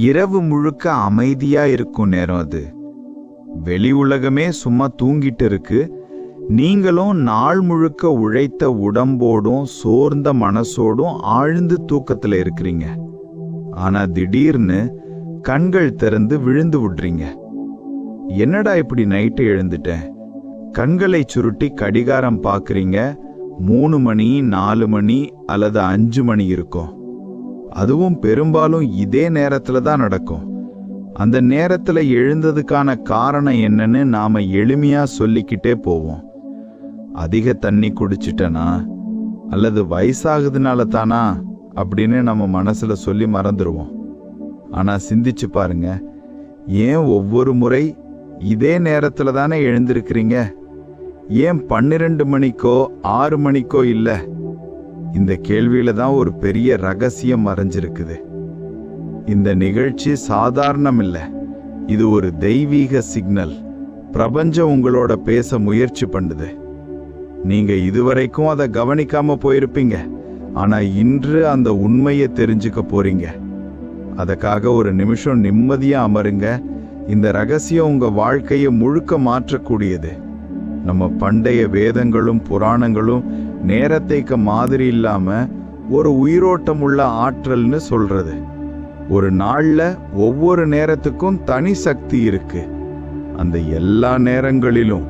இரவு முழுக்க அமைதியா இருக்கும் நேரம் அது. வெளி உலகமே சும்மா தூங்கிட்டு இருக்கு. நீங்களும் நாள் முழுக்க உழைத்த உடம்போடும் சோர்ந்த மனசோடும் ஆழ்ந்து தூக்கத்துல இருக்கிறீங்க. ஆனா திடீர்னு கண்கள் திறந்து விழுந்து விடுறீங்க. என்னடா இப்படி நைட்டு எழுந்துட்டேன்? கண்களை சுருட்டி கடிகாரம் பார்க்குறீங்க. மூணு மணி நாலு மணி அல்லது அஞ்சு மணி இருக்கும். அதுவும் பெரும்பாலும் இதே நேரத்துல தான் நடக்கும். அந்த நேரத்துல எழுந்ததுக்கான காரணம் என்னன்னு நாம எளிமையா சொல்லிக்கிட்டே போவோம். அதிக தண்ணி குடிச்சிட்டனா? அல்லது வயசாகுதுனால தானா? அப்படின்னு நம்ம மனசுல சொல்லி மறந்துடுவோம் ஆனா சிந்திச்சு பாருங்க. ஏன் ஒவ்வொரு முறை இதே நேரத்துல தானே எழுந்திருக்கிறீங்க? ஏன் பன்னிரண்டு மணிக்கோ ஆறு மணிக்கோ இல்லை? இந்த கேள்வியில தான் ஒரு பெரிய ரகசியம் மறைஞ்சிருக்குது. இந்த நிகழ்ச்சி சாதாரணம் இல்லை இது ஒரு தெய்வீக சிக்னல். பிரபஞ்சம் உங்களோட பேச முயற்சி பண்ணுது. நீங்க இதுவரைக்கும் அதை கவனிக்காம போயிருப்பீங்க. ஆனா இன்று அந்த உண்மையை தெரிஞ்சுக்க போறீங்க. அதுக்காக ஒரு நிமிஷம் நிம்மதியா அமருங்க. இந்த ரகசியம் உங்க வாழ்க்கையை முழுக்க மாற்றக்கூடியது. நம்ம பண்டைய வேதங்களும் புராணங்களும் நேரத்தைக்கு மாதிரி இல்லாம ஒரு உயிரோட்டம் உள்ள ஆற்றல்னு சொல்றது. ஒரு நாள்ல ஒவ்வொரு நேரத்துக்கும் தனி சக்தி இருக்கு. அந்த எல்லா நேரங்களிலும்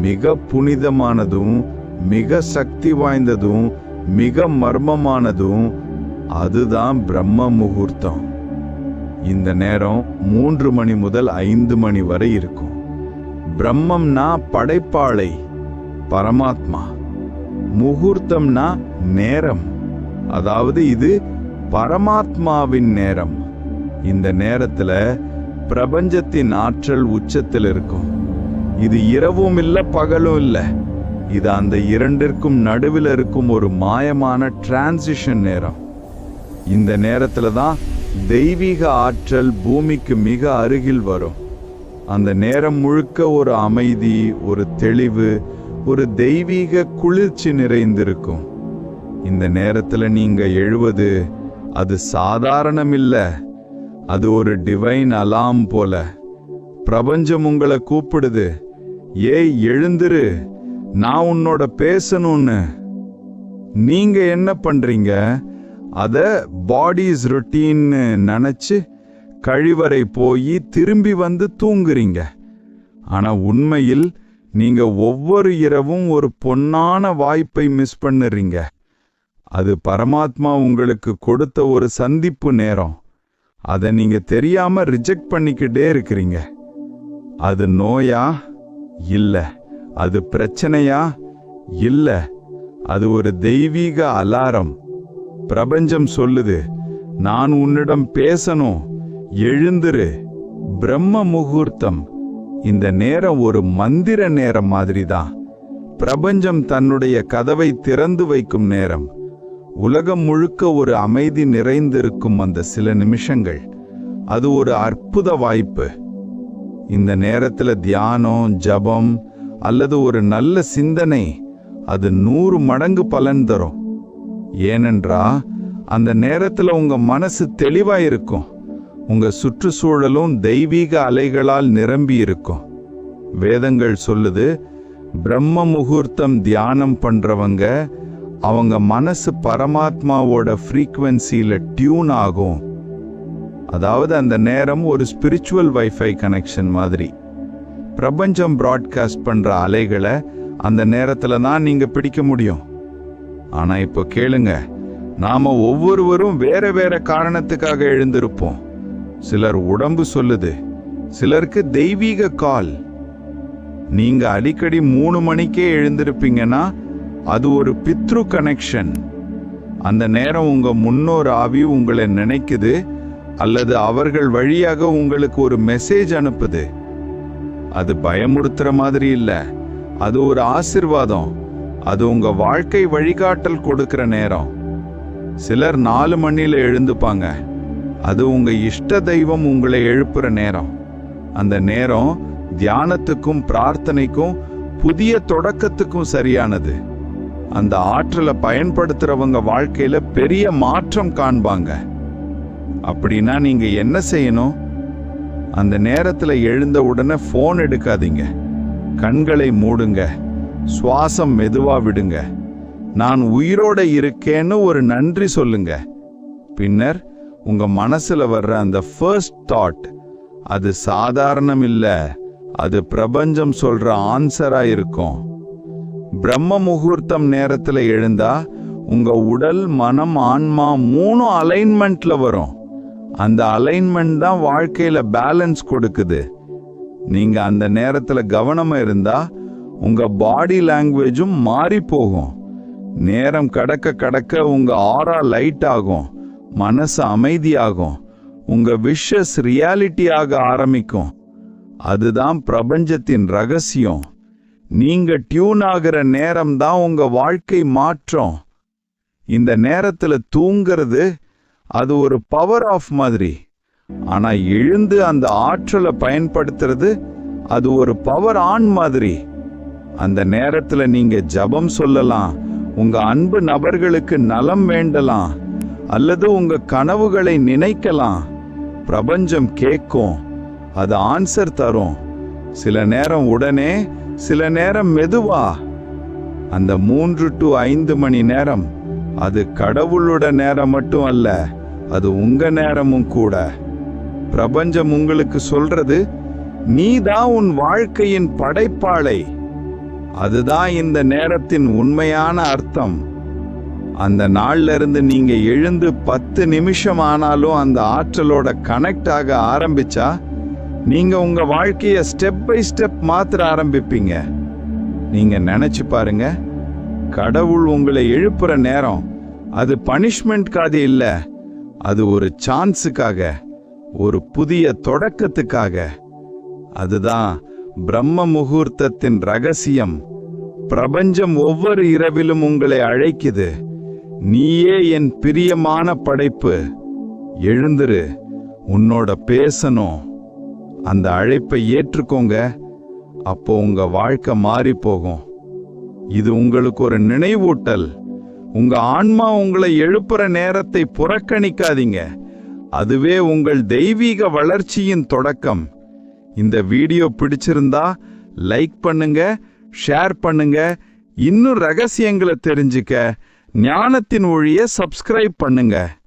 மிக புனிதமானதும் மிக சக்தி வாய்ந்ததும் மிக மர்மமானதும் அதுதான் பிரம்ம முகூர்த்தம். இந்த நேரம் மூன்று மணி முதல் ஐந்து மணி வரை இருக்கும். பிரம்மம்னா படைப்பாளை பரமாத்மா. முகூர்த்தம்னா நேரம். அதாவது இது பரமாத்மாவின் நேரம். இந்த நேரத்துல பிரபஞ்சத்தின் ஆற்றல் உச்சத்தில் இருக்கும். இது இரவும் இல்லை பகலும் இல்லை. இது அந்த இரண்டிற்கும் நடுவில் இருக்கும் ஒரு மாயமான டிரான்சிஷன் நேரம். இந்த நேரத்துல தான் தெய்வீக ஆற்றல் பூமிக்கு மிக அருகில் வரும். அந்த நேரம் முழுக்க ஒரு அமைதி ஒரு தெளிவு ஒரு தெய்வீக குளிர்ச்சி நிறைந்திருக்கும். இந்த நேரத்துல நீங்க எழுவது அது சாதாரணம் இல்ல அது ஒரு டிவைன் அலாம் போல. பிரபஞ்சம் உங்களை கூப்பிடுது. ஏய் எழுந்துரு. நான் உன்னோட பேசணும்னு. நீங்க என்ன பண்றீங்க? அத பாடிஸ் ரொட்டீன்னு நினைச்சு கழிவறை போய் திரும்பி வந்து தூங்குறீங்க. ஆனா உண்மையில் நீங்க ஒவ்வொரு இரவும் ஒரு பொன்னான வாய்ப்பை மிஸ் பண்ணுறீங்க. அது பரமாத்மா உங்களுக்கு கொடுத்த ஒரு சந்திப்பு நேரம். அதை நீங்க தெரியாம ரிஜெக்ட் பண்ணிக்கிட்டே இருக்கிறீங்க. அது நோயா? இல்ல. அது பிரச்சனையா? இல்ல. அது ஒரு தெய்வீக அலாரம். பிரபஞ்சம் சொல்லுது நான் உன்னிடம் பேசணும். எழுந்துரு. பிரம்ம முகூர்த்தம். இந்த நேரம் ஒரு மந்திர நேரம் மாதிரி தான் பிரபஞ்சம் தன்னுடைய கதவை திறந்து வைக்கும் நேரம். உலகம் முழுக்க ஒரு அமைதி நிறைந்திருக்கும் அந்த சில நிமிஷங்கள். அது ஒரு அற்புத வாய்ப்பு. இந்த நேரத்துல தியானம் ஜபம் அல்லது ஒரு நல்ல சிந்தனை அது நூறு மடங்கு பலன் தரும். ஏனென்றா அந்த நேரத்துல உங்க மனசு தெளிவா இருக்கும். உங்கள் சுற்றுச்சூழலும் தெய்வீக அலைகளால் நிரம்பி இருக்கும் வேதங்கள் சொல்லுது பிரம்ம முகூர்த்தம் தியானம் பண்ணுறவங்க அவங்க மனசு பரமாத்மாவோட ஃப்ரீக்குவென்சியில் டியூன் ஆகும். அதாவது அந்த நேரம் ஒரு ஸ்பிரிச்சுவல் வைஃபை கனெக்ஷன் மாதிரி. பிரபஞ்சம் ப்ராட்காஸ்ட் பண்ணுற அலைகளை அந்த நேரத்தில் தான் நீங்கள் பிடிக்க முடியும். ஆனால் இப்போ கேளுங்க நாம் ஒவ்வொருவரும் வேற வேற காரணத்துக்காக எழுந்திருப்போம். சிலர் உடம்பு சொல்லுது. சிலருக்கு தெய்வீக கால். நீங்க அடிக்கடி மூணு மணிக்கே எழுந்திருப்பீங்கன்னா அது ஒரு பித்ரு கனெக்ஷன். அந்த நேரம் உங்க முன்னோர் ஆவி உங்களை நினைக்குது அல்லது அவர்கள் வழியாக உங்களுக்கு ஒரு மெசேஜ் அனுப்புது. அது பயமுறுத்துற மாதிரி இல்ல. அது ஒரு ஆசிர்வாதம். அது உங்க வாழ்க்கை வழிகாட்டல் கொடுக்கிற நேரம். சிலர் நாலு மணியில் எழுந்துப்பாங்க. அது உங்க இஷ்ட தெய்வம் உங்களை எழுப்புற நேரம். அந்த நேரம் தியானத்துக்கும் பிரார்த்தனைக்கும் புதிய தொடக்கத்துக்கும் சரியானது. அந்த ஆற்றலை பயன்படுத்துறவங்க வாழ்க்கையில பெரிய மாற்றம் காண்பாங்க. அப்படின்னா நீங்க என்ன செய்யணும்? அந்த நேரத்துல எழுந்த உடனே ஃபோன் எடுக்காதீங்க. கண்களை மூடுங்க. சுவாசம் மெதுவா விடுங்க. நான் உயிரோட இருக்கேன்னு ஒரு நன்றி சொல்லுங்க. பின்னர் உங்கள் மனசில் வர்ற அந்த ஃபர்ஸ்ட் தாட் அது சாதாரணம் இல்லை அது பிரபஞ்சம் சொல்கிற ஆன்சராக இருக்கும். பிரம்ம முகூர்த்தம் நேரத்தில் எழுந்தா உங்கள் உடல் மனம் ஆன்மா மூணு அலைன்மெண்ட்டில் வரும். அந்த அலைன்மெண்ட் தான் வாழ்க்கையில் பேலன்ஸ் கொடுக்குது. நீங்கள் அந்த நேரத்தில் கவனமாக இருந்தால் உங்கள் பாடி லாங்குவேஜும் மாறி போகும். நேரம் கடக்க கடக்க உங்கள் ஆரா லைட் ஆகும். மனசு அமைதியாகும். உங்க விஷஸ் ரியாலிட்டியாக ஆரம்பிக்கும். அதுதான் பிரபஞ்சத்தின் ரகசியம். நீங்க டியூன் ஆகிற நேரம் தான் உங்க வாழ்க்கை மாற்றம். இந்த நேரத்துல தூங்கிறது அது ஒரு பவர் ஆஃப் மாதிரி. ஆனா எழுந்து அந்த ஆற்றலை பயன்படுத்துறது அது ஒரு பவர் ஆன் மாதிரி. அந்த நேரத்துல நீங்க ஜபம் சொல்லலாம். உங்க அன்பு நபர்களுக்கு நலம் வேண்டலாம். அல்லது உங்க கனவுகளை நினைக்கலாம். பிரபஞ்சம் கேட்கும். அது ஆன்சர் தரும். சில நேரம் உடனே சில நேரம் மெதுவா. அந்த மூன்று டு ஐந்து மணி நேரம் அது கடவுளோட நேரம் மட்டும் அல்ல அது உங்க நேரமும் கூட. பிரபஞ்சம் உங்களுக்கு சொல்றது நீதான் உன் வாழ்க்கையின் படைப்பாளை. அதுதான் இந்த நேரத்தின் உண்மையான அர்த்தம். அந்த நாள்ல இருந்து நீங்க எழுந்து பத்து நிமிஷம் ஆனாலும் அந்த ஆற்றலோட கனெக்ட் ஆக ஆரம்பிச்சா நீங்க உங்க வாழ்க்கைய ஸ்டெப் பை ஸ்டெப் மாத்திர ஆரம்பிப்பீங்க. நீங்க நினைச்சு பாருங்க கடவுள் உங்களை எழுப்புற நேரம் அது பனிஷ்மெண்ட்காக இல்லை அது ஒரு சான்ஸுக்காக ஒரு புதிய தொடக்கத்துக்காக. அதுதான் பிரம்ம முகூர்த்தத்தின் ரகசியம். பிரபஞ்சம் ஒவ்வொரு இரவிலும் உங்களை அழைக்குது. நீயே என் பிரியமான படைப்பு. எழுந்துரு உன்னோட பேசணும். அந்த அழைப்பை ஏற்றுக்கோங்க. அப்போ உங்க வாழ்க்கை மாறி போகும் இது உங்களுக்கு ஒரு நினைவூட்டல். உங்க ஆன்மா உங்களை எழுப்புற நேரத்தை புறக்கணிக்காதீங்க. அதுவே உங்கள் தெய்வீக வளர்ச்சியின் தொடக்கம். இந்த வீடியோ பிடிச்சிருந்தா லைக் பண்ணுங்க ஷேர் பண்ணுங்க. இன்னும் ரகசியங்களை தெரிஞ்சுக்க ஞானத்தின் ஒழிய சப்ஸ்கிரைப் பண்ணுங்க.